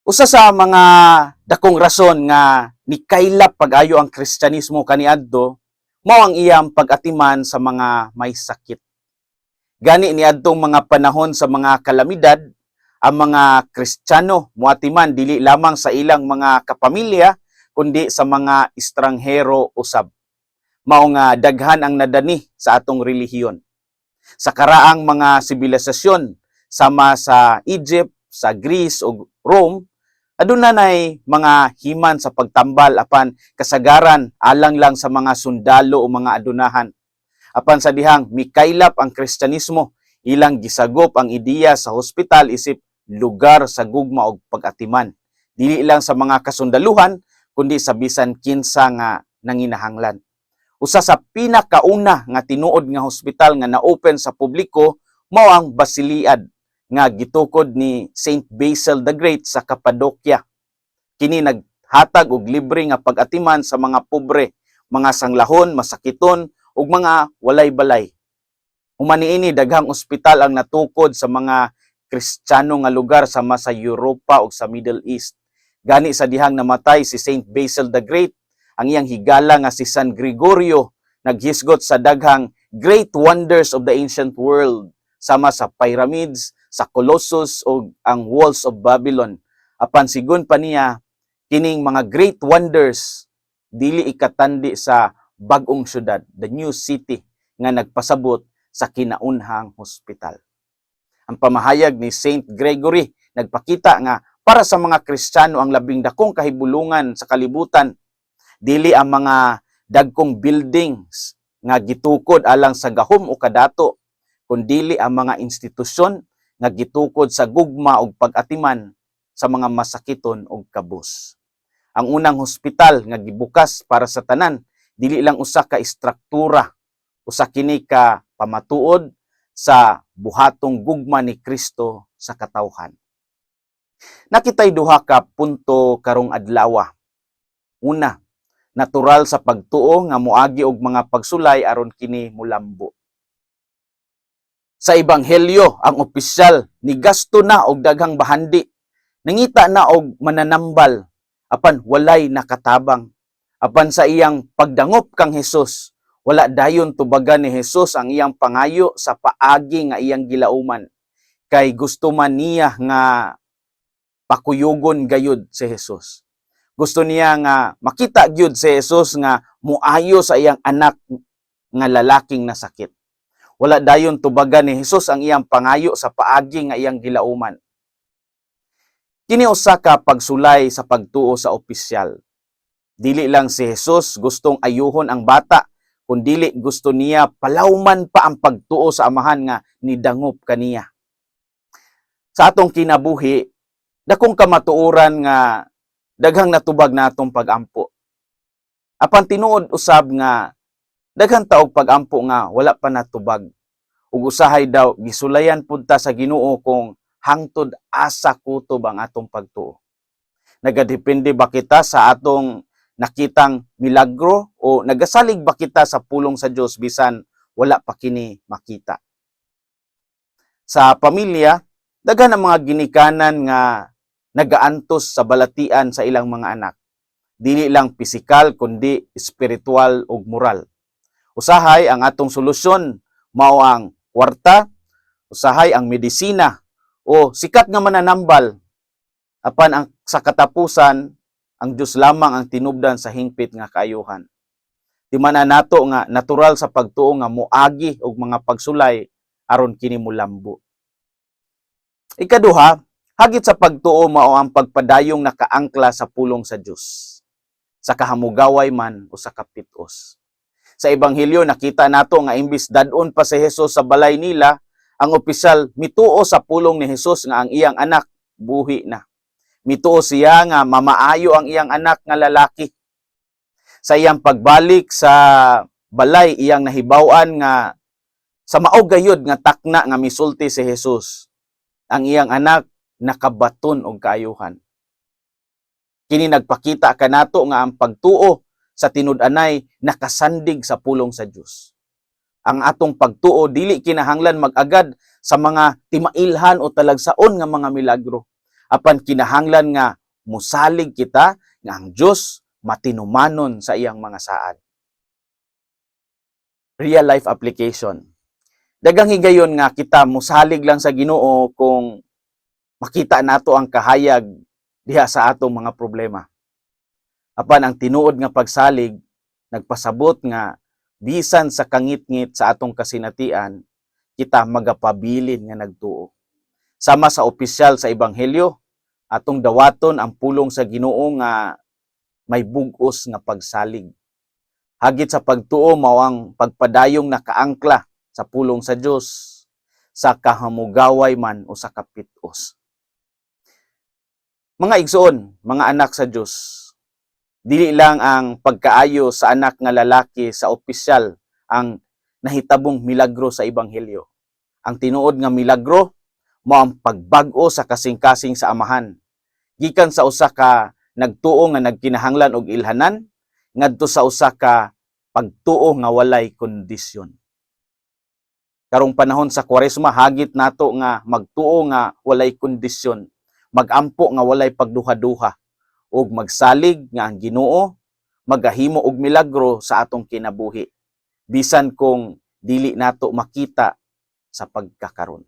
Usa sa mga dakong rason nga ni kaylap pag-ayo ang Kristyanismo kaniadto mao ang iyang pag-atiman sa mga may sakit. Gani niadtong mga panahon sa mga kalamidad, ang mga Kristiyano muatiman dili lamang sa ilang mga kapamilya kundi sa mga estranghero usab. Mao nga daghan ang nadani sa atong relihiyon. Sa karaang mga sibilisasyon sama sa Egypt, sa Greece ug Rome, aduna nay mga himan sa pagtambal apan kasagaran alang lang sa mga sundalo o mga adunahan. Apan sa dihang mikaylap ang Kristyanismo, ilang gisagop ang ideya sa hospital isip lugar sa gugma og pag-atiman. Dili lang sa mga kasundaluhan kundi sa bisan kinsa nga nanginahanglan. Usa sa pinakauna nga tinuod nga hospital nga na-open sa publiko mao ang Basiliad nga gitukod ni Saint Basil the Great sa Cappadocia. Kini naghatag og libre nga pag-atiman sa mga pobre, mga sanglahon, masakiton ug mga walay balay. Human niini daghang ospital ang natukod sa mga Kristiyano nga lugar sama sa Europa ug sa Middle East. Gani sa dihang namatay si Saint Basil the Great, ang iyang higala nga si San Gregorio naghisgot sa daghang great wonders of the ancient world sama sa pyramids, sa Colossus o ang walls of Babylon. Apan sigon pa niya kining mga great wonders dili ikatandi sa bag-ong syudad, the new city nga nagpasabot sa kinaunhang hospital. Ang pamahayag ni Saint Gregory nagpakita nga para sa mga Kristiyano ang labing dakong kahibulungan sa kalibutan dili ang mga dagkong buildings nga gitukod alang sa gahom o kadato kundili ang mga institusyon nga gitukod sa gugma ug pag-atiman sa mga masakiton ug kabus. Ang unang hospital nga gibukas para sa tanan dili lang usa ka istruktura, usa kini ka pamatuod sa buhatong gugma ni Kristo sa katawhan. Nakitay duha ka punto karong adlaw. Una, natural sa pagtuo nga moagi og mga pagsulay aron kini mulambo. Sa ebanghelyo, ang opisyal ni gasto na og daghang bahandi. Nangita na og mananambal apan walay nakatabang. Apan sa iyang pagdangop kang Hesus, wala dayon tubagan ni Hesus ang iyang pangayo sa paagi nga iyang gilauman. Kay gusto man niya nga pakuyugon gayud si Hesus. Gusto niya nga makita gyud si Hesus nga muayo sa iyang anak nga lalaking nasakit. Wala dayon tubagan ni Hesus ang iyang pangayo sa paagi nga iyang gilauman. Kini usa ka pagsulay sa pagtuo sa opisyal. Dili lang si Hesus gustong ayuhon ang bata, kundili gusto niya palawman pa ang pagtuo sa amahan nga nidangop kaniya. Sa atong kinabuhi, dakong kamatuoran nga daghang natubag natong pagampo. Apan tinuod usab nga daghang taog pagampo nga wala pa natubag. Ug usahay daw gisulayan pud ta sa Ginoo kung hangtod asa kutob ang atong pagtuo. Nagadepende ba kita sa atong nakitang milagro o nagasalig ba kita sa pulong sa Dios bisan wala pa kini makita. Sa pamilya, daghan ang mga ginikanan nga nagaantos sa balatian sa ilang mga anak. Dili lang pisikal kundi espiritual ug moral. Usahay ang atong solusyon mao ang kwarta, usahay ang medisina o sikat nga mananambal apan ang sa katapusan ang Dios lamang ang tinubdan sa hingpit nga kaayuhan. Di man na nato nga natural sa pagtuo nga moagi og mga pagsulay aron kini mulambo. Ikaduha, hagit sa pagtuo mao ang pagpadayong nakaangkla sa pulong sa Dios. Sa kahamugaway man o sa kapitos. Sa ebanghelyo nakita nato nga imbis dadon pa si Hesus sa balay nila, ang opisyal mituo sa pulong ni Hesus nga ang iyang anak buhi na. Mituo siya nga mamaayo ang iyang anak nga lalaki. Sa iyang pagbalik sa balay iyang nahibaw-an nga sa mao gayud nga takna nga misulti si Hesus. Ang iyang anak nakabaton og kaayuhan. Kini nagpakita kanato nga ang pagtuo sa tinud-anay nakasandig sa pulong sa Dios. Ang atong pagtuo dili kinahanglan mag-agad sa mga timailhan o talagsaon nga mga milagro apan kinahanglan nga musalig kita nga ang Dios matinumanon sa iyang mga saad. Real life application. Dagang higayon nga kita musalig lang sa Ginoo kung makita nato ang kahayag diha sa atong mga problema. Apan ang tinuod nga pagsalig nagpasabot nga bisan sa kangit-ngit sa atong kasinatian kita magapabilin nga nagtuo. Sama sa opisyal sa ebanghelyo, atong dawaton ang pulong sa Ginoo nga may bugos nga pagsalig. Hagit sa pagtuo mao ang pagpadayong nakaangkla sa pulong sa Dios sa kahamugaway man o sa kapitos. Mga igsoon, mga anak sa Dios, dili lang ang pagkaayo sa anak nga lalaki sa opisyal ang nahitabong milagro sa ebanghelyo. Ang tinuod nga milagro mao ang pagbag-o sa kasing-kasing sa amahan. Gikan sa usa ka nagtuo nga nagkinahanglan og ilhanan ngadto sa usa ka pagtuo nga walay kondisyon. Karong panahon sa Kwaresma hagit nato nga magtuo nga walay kondisyon, magampo nga walay pagduha-duha ug magsalig nga ang Ginoo magahimo og milagro sa atong kinabuhi bisan kung dili nato makita sa pagkakaron.